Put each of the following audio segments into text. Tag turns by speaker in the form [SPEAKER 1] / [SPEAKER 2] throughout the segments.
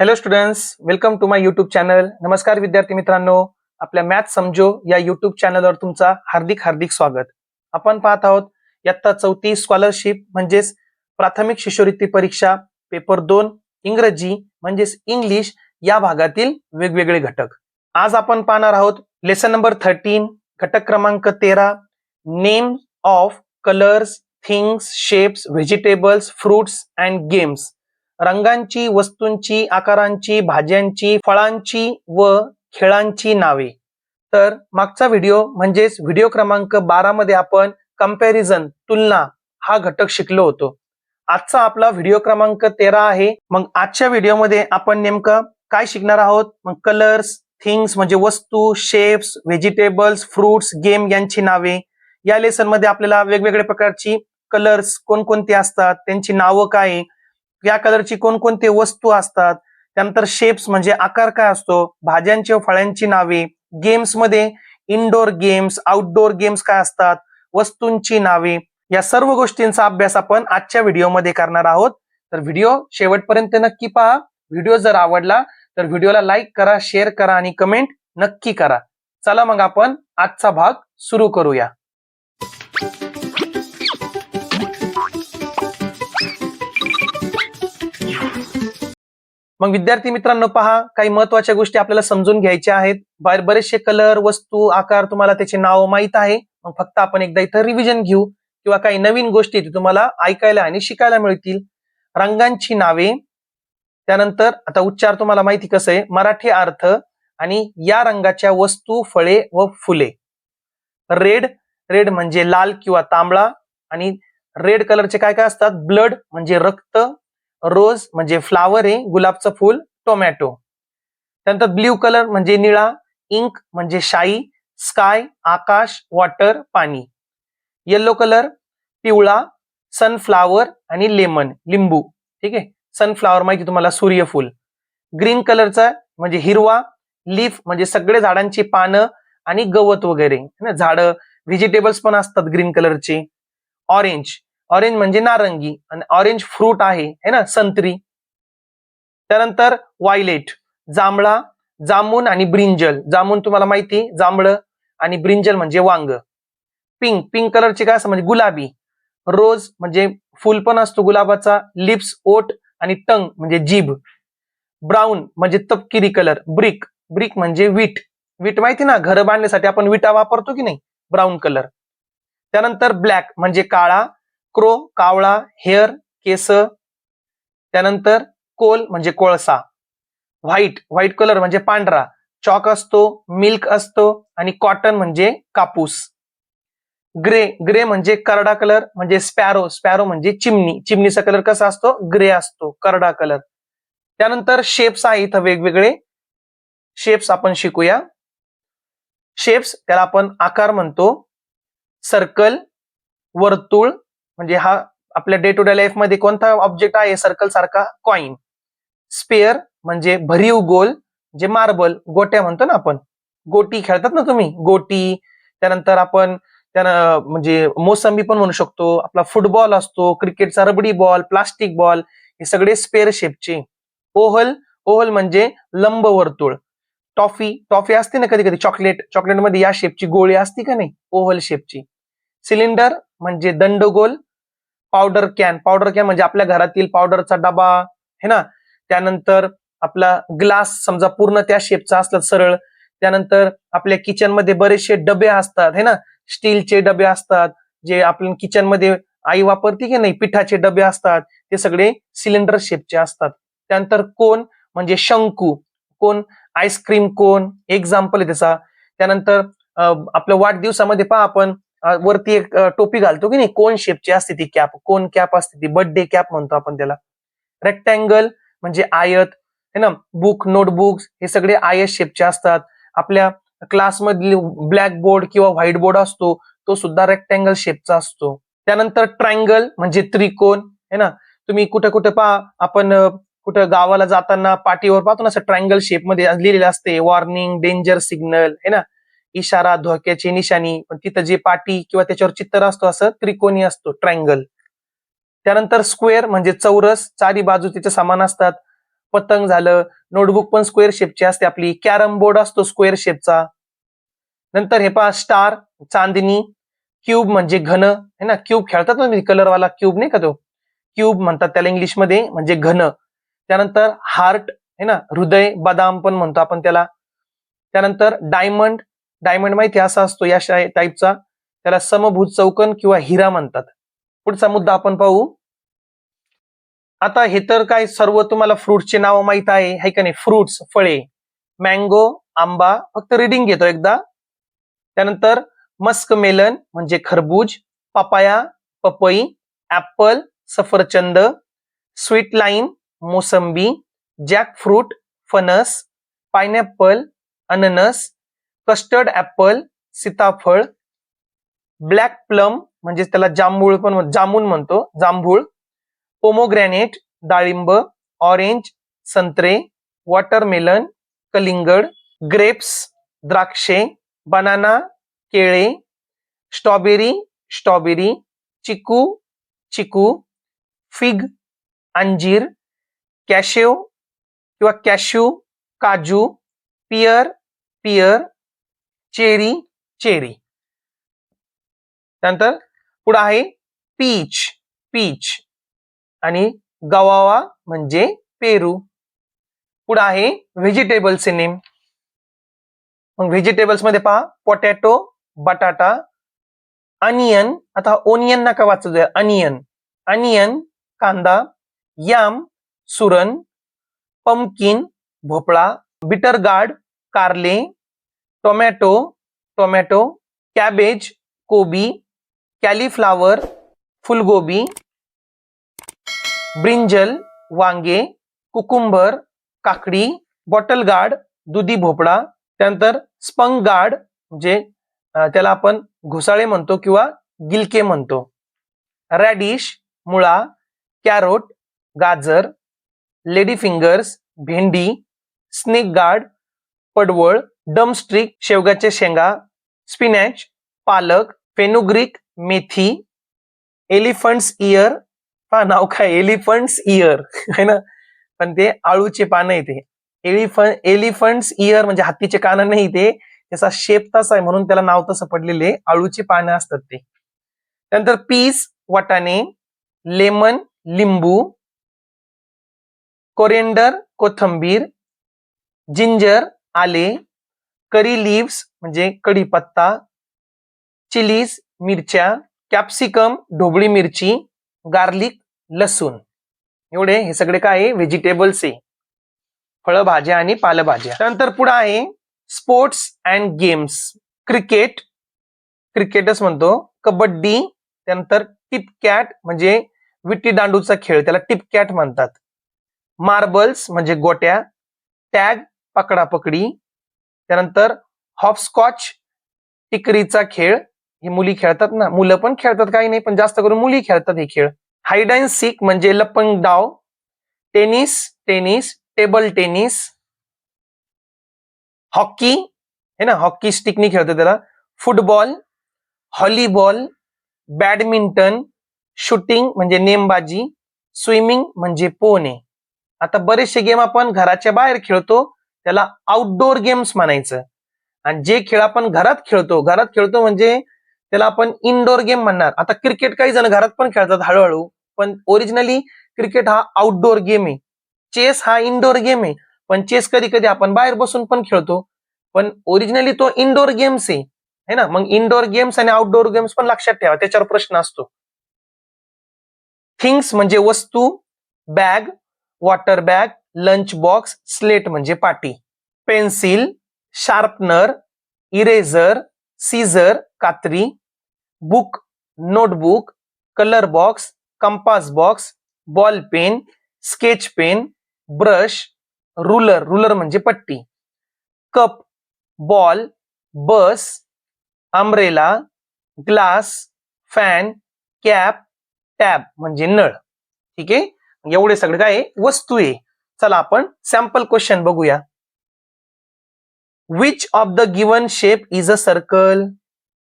[SPEAKER 1] Hello students welcome to my YouTube channel नमस्कार विद्यार्थी मित्रांनो. आपल्या मॅथ समजो या युट्यूब चॅनलवर तुमचा हार्दिक हार्दिक स्वागत. आपण पाहत आहोत इयत्ता चौथी स्कॉलरशिप म्हणजेच प्राथमिक शिष्यवृत्ती परीक्षा पेपर दोन इंग्रजी म्हणजेच इंग्लिश या भागातील वेगवेगळे घटक. आज आपण पाहणार आहोत लेसन नंबर थर्टीन घटक क्रमांक तेरा name of colours things shapes vegetables fruits and games रंगांची वस्तूंची आकारांची भाज्यांची फळांची व खेळांची नावे. तर मागचा व्हिडिओ म्हणजेच व्हिडिओ क्रमांक बारा मध्ये आपण कंपॅरिझन तुलना हा घटक शिकलो होतो. आजचा आपला व्हिडिओ क्रमांक तेरा आहे. मग आजच्या व्हिडिओमध्ये आपण नेमकं काय शिकणार आहोत? मग कलर्स थिंग्स म्हणजे वस्तू शेप्स व्हेजिटेबल्स फ्रुट्स गेम यांची नावे. या लेसनमध्ये आपल्याला वेगवेगळ्या प्रकारची कलर्स कोणकोणते असतात? त्यांची नावं काय? या कलरची कोणकोणते वस्तू असतात? त्यानंतर शेप्स म्हणजे आकार काय असतो? भाज्यांची व फळांची नावे. गेम्समध्ये इनडोअर गेम्स आउटडोअर गेम्स काय असतात? वस्तूंची नावे. या सर्व गोष्टींचा अभ्यास आपण आजच्या व्हिडिओमध्ये करणार आहोत. तर व्हिडिओ शेवटपर्यंत नक्की पहा. व्हिडिओ जर आवडला तर व्हिडिओला लाईक करा शेअर करा आणि कमेंट नक्की करा. चला मग आपण आजचा भाग सुरू करूया. मग विद्यार्थी मित्रांनो पहा काही महत्त्वाच्या गोष्टी आपल्याला समजून घ्यायच्या आहेत. बाहेर बरेचसे कलर वस्तू आकार तुम्हाला त्याचे नाव माहीत आहे. मग फक्त आपण एकदा इथं रिव्हिजन घेऊ किंवा काही नवीन गोष्टी तुम्हाला ऐकायला आणि शिकायला मिळतील. रंगांची नावे त्यानंतर आता उच्चार तुम्हाला माहिती कसं आहे? मराठी अर्थ आणि या रंगाच्या वस्तू फळे व फुले. रेड रेड म्हणजे लाल किंवा तांबळा आणि रेड कलरचे काय काय असतात? ब्लड म्हणजे रक्त रोज म्हणजे फ्लावर आहे गुलाबचं फुल टोमॅटो. त्यानंतर ब्ल्यू कलर म्हणजे निळा इंक म्हणजे शाई स्काय आकाश वॉटर पाणी. येलो कलर पिवळा सनफ्लावर आणि लेमन लिंबू. ठीक आहे? सनफ्लावर माहिती तुम्हाला सूर्यफूल. ग्रीन कलरचा म्हणजे हिरवा लीफ म्हणजे सगळे झाडांची पानं आणि गवत वगैरे. है ना? झाडं व्हेजिटेबल्स पण असतात ग्रीन कलरचे. ऑरेंज ऑरेंज म्हणजे नारंगी आणि ऑरेंज फ्रूट आहे है ना संत्री. त्यानंतर वायलेट जांभळा जामून आणि ब्रिंजल जामून तुम्हाला माहिती जांभळं आणि ब्रिंजल म्हणजे वांग. पिंक पिंक कलरचे काय असं म्हणजे गुलाबी. रोज म्हणजे फुल पण असतो गुलाबाचा लिप्स ओट आणि टंग म्हणजे जीभ. ब्राऊन म्हणजे तपकिरी कलर ब्रिक ब्रिक म्हणजे वीट. वीट माहिती ना? घर बांधण्यासाठी आपण विटा वापरतो की नाही? ब्राऊन कलर त्यानंतर ब्लॅक म्हणजे काळा क्रो कावळा हेअर केस त्यानंतर कोल म्हणजे कोळसा. व्हाईट व्हाईट कलर म्हणजे पांढरा. चॉक असतो मिल्क असतो आणि कॉटन म्हणजे कापूस. ग्रे ग्रे म्हणजे करडा कलर म्हणजे स्पॅरो स्पॅरो म्हणजे चिमणी. चिमणीचा कलर कसा असतो? ग्रे असतो करडा कलर. त्यानंतर शेप्स आहे इथं वेगवेगळे. शेप्स आपण शिकूया. शेप्स त्याला आपण आकार म्हणतो. सर्कल वर्तुळ म्हणजे हा आपल्या डे टू डे लाईफमध्ये कोणता ऑब्जेक्ट आहे? सर्कल सारखा कॉइन स्पेअर म्हणजे भरीव गोल जे मार्बल गोट्या म्हणतो ना आपण. गोटी खेळतात ना तुम्ही? गोटी त्यानंतर आपण त्यानं म्हणजे मोसंबी पण म्हणू शकतो. आपला फुटबॉल असतो क्रिकेटचा रबडी बॉल प्लास्टिक बॉल हे सगळे स्पेअर शेपचे ओहल ओहल म्हणजे लंब वर्तुळ. टॉफी टॉफी असते ना कधी कधी चॉकलेट चॉकलेटमध्ये या शेपची गोळी असते का नाही? ओव्हल शेपची सिलेंडर म्हणजे दंडगोल पावडर कॅन. पावडर कॅन म्हणजे आपल्या घरातील पावडरचा डबा है ना? त्यानंतर आपला ग्लास समजा पूर्ण त्या शेपचा असला सरळ त्यानंतर आपल्या किचनमध्ये बरेचसे डबे असतात है ना? स्टीलचे डबे असतात जे आपण किचनमध्ये आई वापरते की नाही पिठाचे डबे असतात ते सगळे सिलेंडर शेपचे असतात. त्यानंतर कोण? म्हणजे शंकू. कोण? आईस्क्रीम कोण? एक्झाम्पल आहे त्याचा. त्यानंतर आपल्या वाढदिवसामध्ये पहा आपण वरती एक टोपी घालतो की नाही? कोण शेपची असते ती कॅप कोण कॅप असते ती? बर्थडे कॅप म्हणतो आपण त्याला. रेक्टँगल म्हणजे आयत है ना? बुक नोटबुक्स हे सगळे आयत शेपचे असतात. आपल्या क्लासमधील ब्लॅक बोर्ड किंवा व्हाईट बोर्ड असतो तो सुद्धा रेक्टँगल शेपचा असतो. त्यानंतर ट्रायंगल म्हणजे त्रिकोण है ना? तुम्ही कुठे कुठे पहा आपण कुठं गावाला जाताना पाठीवर पाहतो ना असं ट्रायंगल शेपमध्ये लिहिलेलं असते. वॉर्निंग डेंजर सिग्नल है ना? इशारा धोक्याची निशाणी पण तिथं जे पाटी किंवा त्याच्यावर चित्तर असतो असं त्रिकोणी असतो ट्रायंगल. त्यानंतर स्क्वेअर म्हणजे चौरस चारी बाजू तिचे समान असतात. पतंग झालं नोटबुक पण स्क्वेअर शेपची असते आपली. कॅरम बोर्ड असतो स्क्वेअर शेपचा. नंतर हे पहा स्टार चांदणी क्यूब म्हणजे घन. है ना क्यूब खेळतात ना कलरवाला क्यूब नाही का तो? क्यूब म्हणतात त्याला इंग्लिशमध्ये म्हणजे घन. त्यानंतर हार्ट है ना हृदय बदाम पण म्हणतो आपण त्याला. त्यानंतर डायमंड डायमंड माहिती असा असतो या टाईपचा त्याला समभूज चौकन किंवा हिरा म्हणतात. पुढचा मुद्दा आपण पाहू. आता हे तर काय सर्व तुम्हाला फ्रुट्सचे नाव माहीत आहे. है का नाही? फ्रुट्स फळे मँगो आंबा फक्त रिडिंग घेतो एकदा. त्यानंतर मस्क मेलन म्हणजे खरबूज पपाया पपई ऍपल सफरचंद स्वीट लाईन मोसंबी जॅकफ्रूट फणस पायनॅपल अननस कस्टर्ड ऍपल सीताफळ, ब्लॅक प्लम म्हणजे त्याला जांभूळ पण म्हण- जामून म्हणतो, जांभूळ ऑरेंज, संत्रे, वॉटरमेलन, कलिंगड, ग्रेप्स, द्राक्षे, बनाना, केळे, स्ट्रॉबेरी स्ट्रॉबेरी, चिकू चिकू, फिग, अंजीर, कॅशेव किंवा काजू, पियर पियर चेरी चेरी. त्यानंतर पुढे आहे पीच पीच. आणि गवावा म्हणजे पेरू. पुढे आहे व्हेजिटेबल्सचे नेम मग व्हेजिटेबल्समध्ये पहा पोटॅटो बटाटा अनियन आता ओनियन नका वाचू द्या अनियन अनियन कांदा याम सुरण पमकिन भोपळा बिटर गार्ड कारले टोमॅटो टोमॅटो कॅबेज कोबी कॅलीफ्लावर फुलगोबी ब्रिंजल वांगे कुकुंबर काकडी बॉटल गार्ड दुधी भोपळा त्यानंतर स्पंग गार्ड म्हणजे त्याला आपण घुसाळे म्हणतो किंवा गिलके म्हणतो. रॅडिश मुळा कॅरोट गाजर लेडी फिंगर्स भेंडी स्नेक गार्ड पडवळ डमस्ट्रिक शेवगाच्या शेंगा स्पिनॅच पालक फेनुग्रिक मेथी एलिफंट्स इयर हा नाव काय? एलिफंट्स इयर है ना? पण ते आळूचे पानं येते एलिफंट एलिफंट्स इयर म्हणजे हत्तीचे कानं नाही ते. त्याचा शेप तसा आहे म्हणून त्याला नाव तसं पडलेले. आळूचे पानं असतात ते. त्यानंतर पीस वाटाणे लेमन लिंबू कोरिएंडर कोथंबीर जिंजर आले करी लिव्स म्हणजे कढीपत्ता चिलीज मिरच्या कॅप्सिकम ढोबळी मिरची गार्लिक लसूण. एवढे हे सगळे काय आहे? व्हेजिटेबल्स आहे. फळभाज्या आणि पालेभाज्या. त्यानंतर पुढे आहे स्पोर्ट्स अँड गेम्स क्रिकेट क्रिकेटच म्हणतो. कबड्डी. त्यानंतर टिपकॅट म्हणजे विट्टी दांडूचा खेळ. त्याला टिपकॅट म्हणतात. मार्बल्स म्हणजे गोट्या. टॅग पकडापकडी. त्यानंतर हॉपस्कॉच टिकरीचा खेळ हे मुली खेळतात ना. मुलं पण खेळतात काही नाही पण जास्त करून मुली खेळतात हे खेळ. हाईड अँड सीक म्हणजे लपंग डाव tennis tennis table tennis hockey हे ना हॉकी स्टिकनी खेळतो त्याला. फुटबॉल हॉलीबॉल बॅडमिंटन शूटिंग म्हणजे नेमबाजी स्विमिंग म्हणजे पोहणे. आता बरेचसे गेम आपण घराच्या बाहेर खेळतो त्याला आउटडोअर गेम्स म्हणायचं. आणि जे खेळ आपण घरात खेळतो घरात खेळतो म्हणजे त्याला आपण इनडोअर गेम म्हणणार. आता क्रिकेट काही जण घरात पण खेळतात हळूहळू पण ओरिजिनली क्रिकेट हा आउटडोअर गेम आहे. चेस हा इनडोअर गेम आहे. पण चेस कधी कधी आपण बाहेर बसून पण खेळतो. पण ओरिजिनली तो इनडोअर गेम्स आहे. है ना? मग इनडोअर गेम्स आणि आउटडोअर गेम्स पण लक्षात ठेवा त्याच्यावर प्रश्न असतो. थिंग्स म्हणजे वस्तू bag water bag lunch box slate म्हणजे पाटी. पेन्सिल शार्पनर इरेझर सीझर कात्री. Book notebook colour box compass box ball pen sketch pen brush ruler ruler म्हणजे पट्टी. Cup ball bus umbrella glass fan cap tap म्हणजे नळ. ठीक आहे? एवढे सगळे काय? वस्तू आहे. चला आपण सॅम्पल क्वेश्चन बघूया. Which of the given shape is a circle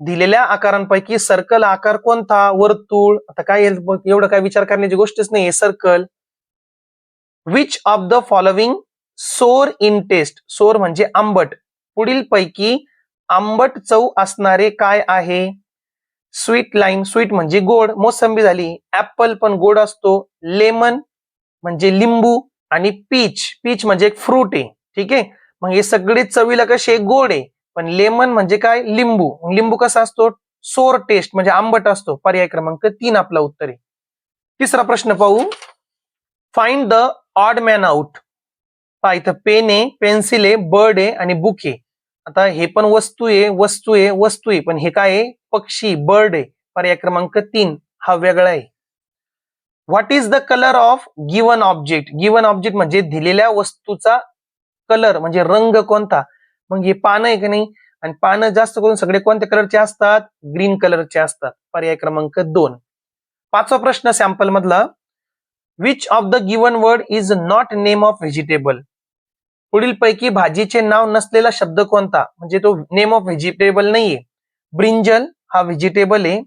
[SPEAKER 1] दिलेल्या आकारांपैकी सर्कल आकार कोणता? वर्तुळ. आता काय एवढं काय विचार करण्याची गोष्टच नाही circle which of the following sour in taste sour म्हणजे आंबट. पुढील पैकी आंबट चव असणारे काय आहे? स्वीट लाईम स्वीट म्हणजे गोड मोसंबी झाली. ऍपल पण गोड असतो. लेमन म्हणजे लिंबू. आणि पीच पीच म्हणजे एक फ्रूट आहे ठीक आहे? मग हे सगळे चवीला कसे गोड आहे. पण लेमन म्हणजे काय? लिंबू. लिंबू कसा असतो? सोर टेस्ट म्हणजे आंबट असतो. पर्याय क्रमांक तीन आपला उत्तर आहे. तिसरा प्रश्न पाहू. Find the odd man out पहा इथं पेन आहे पेन्सिल आहे बर्ड आहे आणि बुक आहे. आता हे पण वस्तू आहे वस्तू आहे वस्तू आहे. पण हे काय आहे? पक्षी बर्ड आहे. पर्याय क्रमांक तीन. हा वेगळा आहे. What is the colour of given object given object म्हणजे दिलेल्या वस्तूचा कलर म्हणजे रंग कोणता? मग हे पानं आहे की नाही? आणि पानं जास्त करून सगळे कोणत्या कलरचे असतात? ग्रीन कलरचे असतात. पर्याय क्रमांक दोन. पाचवा प्रश्न सॅम्पल मधला. Which of the given word is not name of vegetable पुढील पैकी भाजीचे नाव नसलेला शब्द कोणता? म्हणजे तो नेम ऑफ व्हेजिटेबल नाहीये. ब्रिंजल हा व्हेजिटेबल आहे.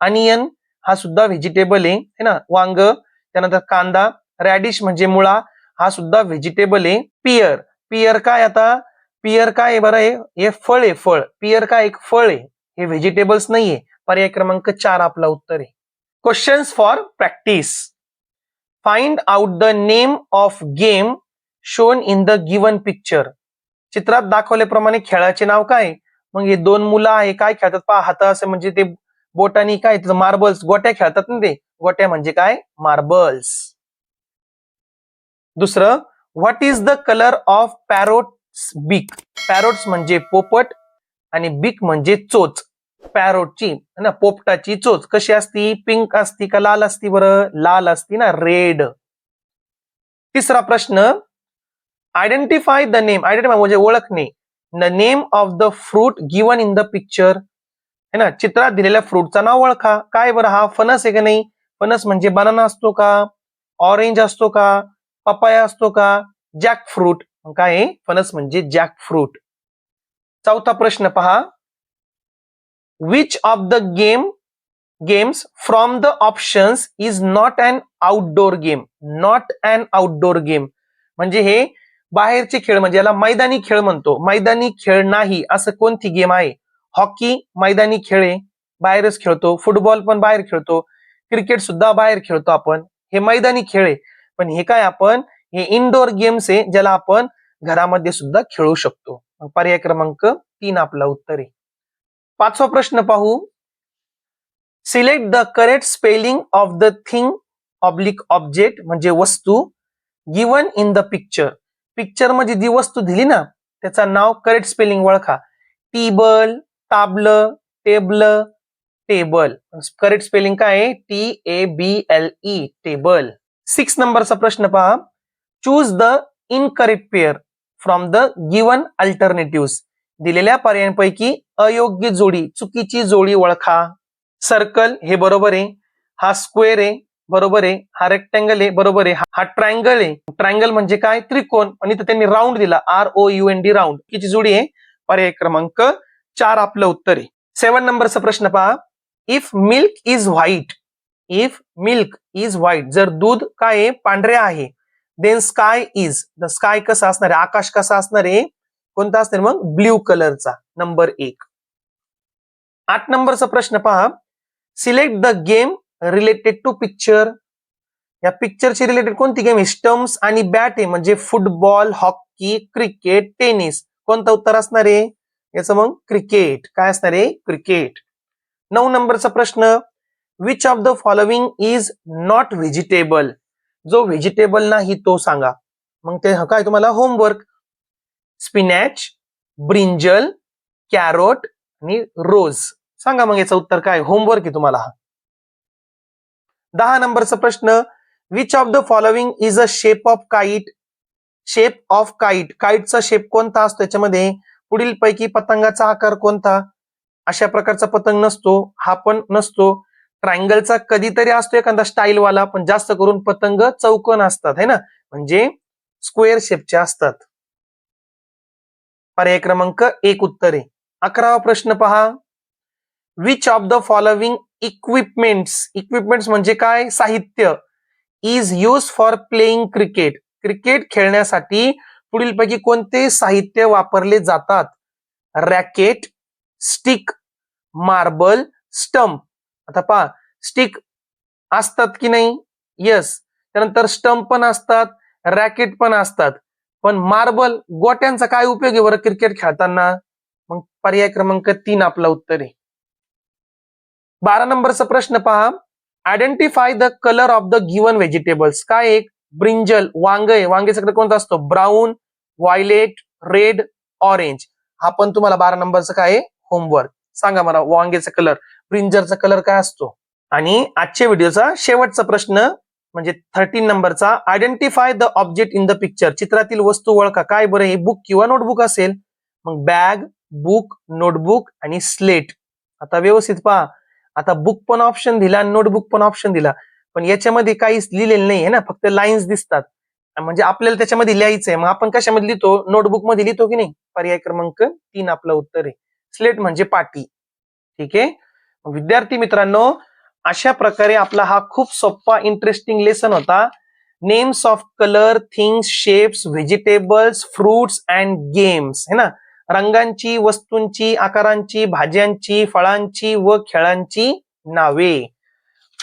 [SPEAKER 1] अनियन हा सुद्धा व्हेजिटेबल आहे है ना? वांग त्यानंतर कांदा रॅडिश म्हणजे मुळा हा सुद्धा व्हेजिटेबल आहे. पियर पियर काय आता? पियर काय आहे बरं आहे हे फळ आहे फळ. पियर काय एक फळ आहे? हे व्हेजिटेबल्स नाहीये पर्याय क्रमांक चार आपला उत्तर आहे. Questions for practice find out the name of game shown in the given picture चित्रात दाखवल्याप्रमाणे खेळाचे नाव काय? मग हे दोन मुलं आहे काय खेळतात? पहा हात असे म्हणजे ते बोटानी काय मार्बल्स गोट्या खेळतात ना ते. गोट्या म्हणजे काय? मार्बल्स दुसरं what is the colour of parrot's beak parrots म्हणजे पोपट आणि बीक म्हणजे चोच. पॅरोटची ना पोपटाची चोच. कशी असती? पिंक असती का लाल असती बरं? लाल असती ना रेड तिसरा प्रश्न आयडेंटिफाय द नेम आयडेंटिफाय म्हणजे ओळखणे. The name of the fruit given in the picture है ना? चित्रात दिलेल्या फ्रूटचा नाव ओळखा. काय बरं हा? फणस आहे का नाही? फणस म्हणजे बनाना असतो का? ऑरेंज असतो का? पपाया असतो का? जॅक फ्रूट काय आहे? फणस म्हणजे जॅक फ्रूट चौथा प्रश्न पहा. Which of the game games from the options is not an outdoor game not an outdoor game म्हणजे हे बाहेरचे खेळ म्हणजे याला मैदानी खेळ म्हणतो. मैदानी खेळ नाही. असं कोणती गेम आहे? हॉकी मैदानी खेळ आहे बाहेरच खेळतो फुटबॉल पण बाहेर खेळतो क्रिकेट सुद्धा बाहेर खेळतो आपण. हे मैदानी खेळ आहे पण हे काय आपण हे इनडोअर गेम्स आहे ज्याला आपण घरामध्ये सुद्धा खेळू शकतो. पर्याय क्रमांक तीन आपला उत्तर आहे. पाचवा प्रश्न पाहू. Select the correct spelling of the thing oblique object म्हणजे वस्तू गिवन इन द पिक्चर पिक्चरमध्ये जी वस्तू दिली ना त्याचा नाव करेक्ट स्पेलिंग ओळखा. टीबल ताबलं टेबल टेबल करेक्ट स्पेलिंग काय आहे? T A B L E table six नंबरचा प्रश्न पहा. Choose the incorrect pair from the given alternative दिलेल्या पर्यायांपैकी अयोग्य जोडी चुकीची जोडी ओळखा. सर्कल हे बरोबर आहे. हा स्क्वेअर आहे बरोबर आहे. हा रेक्टँगल आहे बरोबर आहे. हा ट्रायंगल आहे. ट्रायंगल म्हणजे काय? त्रिकोण. आणि त्यांनी राऊंड दिला. R O U N D round किती जोडी आहे. पर्याय क्रमांक चार आपलं उत्तर आहे. सेवन नंबरचा प्रश्न पहा. If milk is white if milk is white जर दूध काय आहे? पांढरे आहे. Then sky is the sky कसं असणार आहे? आकाश कसा असणार आहे? कोणता असणार? मग ब्ल्यू कलरचा नंबर एक. आठ नंबरचा प्रश्न पहा. Select the game related to picture या पिक्चरची रिलेटेड कोणती गेम आहे? स्टम्प्स आणि बॅट आहे. म्हणजे फुटबॉल हॉकी क्रिकेट टेनिस कोणतं उत्तर असणार आहे? याचं मग क्रिकेट काय असणार आहे क्रिकेट नऊ नंबरचा प्रश्न which of the following is not vegetable जो व्हेजिटेबल नाही तो सांगा. मग ते काय तुम्हाला? होमवर्क स्पिनॅच ब्रिंजल कॅरोट आणि रोज सांगा मग याचं उत्तर काय? होमवर्क आहे तुम्हाला हा. दहा नंबरचा प्रश्न which of the following is a shape of kite shape of kite काईटचा shape कोणता असतो त्याच्यामध्ये पुढील पैकी पतंगाचा आकार कोणता? अशा प्रकारचा पतंग नसतो. हा पण नसतो. ट्रायंगलचा कधीतरी असतो एखादा स्टाईल वाला पण जास्त करून पतंग चौकोन असतात है ना? म्हणजे स्क्वेअर शेपचे असतात. पर्याय क्रमांक एक उत्तरे अकरावा प्रश्न पहा. Which of the following equipments equipments म्हणजे काय? साहित्य. Is use for playing cricket cricket खेळण्यासाठी पुढीलपैकी कोणते साहित्य वापरले जातात? Racket stick marble stump. आता पहा स्टिक असतात की नाही? येस त्यानंतर स्टंप पण असतात रॅकेट पण असतात. पण मार्बल गोट्यांचा काय उपयोग आहे बरं क्रिकेट खेळताना? मग पर्याय क्रमांक तीन आपला उत्तर आहे. बारा नंबरचा प्रश्न पहा. Identify the colour of the given vegetables काय एक ब्रिंजल वांगे आहे वांगेचा कोणता असतो? Brown violet red orange. हा पण तुम्हाला बारा नंबरचा काय आहे? होमवर्क. सांगा मला वांगेचा कलर. ब्रिंजरचा कलर काय असतो? आणि आजच्या व्हिडिओचा शेवटचा प्रश्न म्हणजे थर्टीन नंबरचा identify the object in the picture चित्रातील वस्तू ओळखा. काय बरं? हे बुक किंवा नोटबुक असेल. मग बॅग बुक नोटबुक आणि स्लेट आता व्यवस्थित पहा. आता बुक पण ऑप्शन दिला आणि नोटबुक पण ऑप्शन दिला. पण याच्यामध्ये काहीच लिहिलेलं नाही आहे ना फक्त लाईन्स दिसतात. म्हणजे आपल्याला त्याच्यामध्ये लिहायचं आहे मग आपण कशामध्ये लिहितो? नोटबुकमध्ये लिहितो की नाही? पर्याय क्रमांक तीन आपलं उत्तर आहे. स्लेट म्हणजे पाटी. ठीक आहे? विद्यार्थी मित्रांनो अशा प्रकारे आपला हा खूप सोपा इंटरेस्टिंग लेसन होता. Names of colour things shapes vegetables fruits and games है ना? रंगांची वस्तूंची आकारांची भाज्यांची फळांची व खेळांची नावे.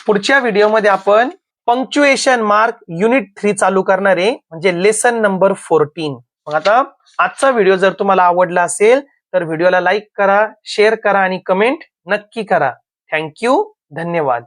[SPEAKER 1] पुढच्या व्हिडिओमध्ये आपण पंक्च्युएशन मार्क युनिट थ्री चालू करणार आहे. म्हणजे लेसन नंबर फोर्टीन मग आता आजचा व्हिडिओ जर तुम्हाला आवडला असेल तर व्हिडिओला लाईक करा शेअर करा आणि कमेंट नक्की करा. थँक्यू धन्यवाद.